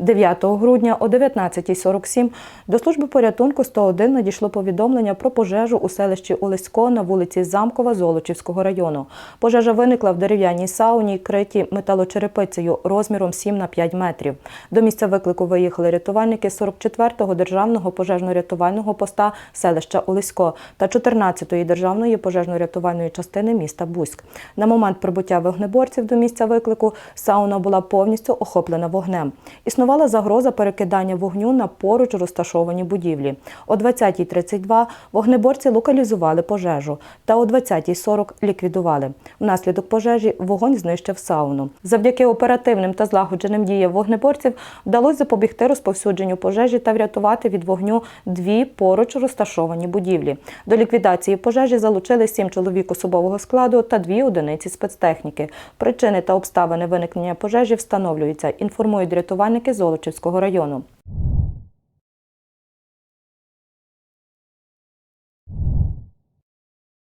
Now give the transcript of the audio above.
9 грудня о 19.47 до служби порятунку 101 надійшло повідомлення про пожежу у селищі Олесько на вулиці Замкова Золочівського району. Пожежа виникла в дерев'яній сауні, критій металочерепицею розміром 7 на 5 метрів. До місця виклику виїхали рятувальники 44-го державного пожежно-рятувального поста селища Олесько та 14-ї державної пожежно-рятувальної частини міста Буськ. На момент прибуття вогнеборців до місця виклику сауна була повністю охоплена вогнем. Існувала загроза перекидання вогню на поруч розташовані будівлі. О 20.32 вогнеборці локалізували пожежу та о 20.40 ліквідували. Внаслідок пожежі вогонь знищив сауну. Завдяки оперативним та злагодженим діям вогнеборців вдалося запобігти розповсюдженню пожежі та врятувати від вогню дві поруч розташовані будівлі. До ліквідації пожежі залучили сім чоловік особового складу та дві одиниці спецтехніки. Причини та обставини виникнення пожежі встановлюються, інформують рятувальники Золочівського району.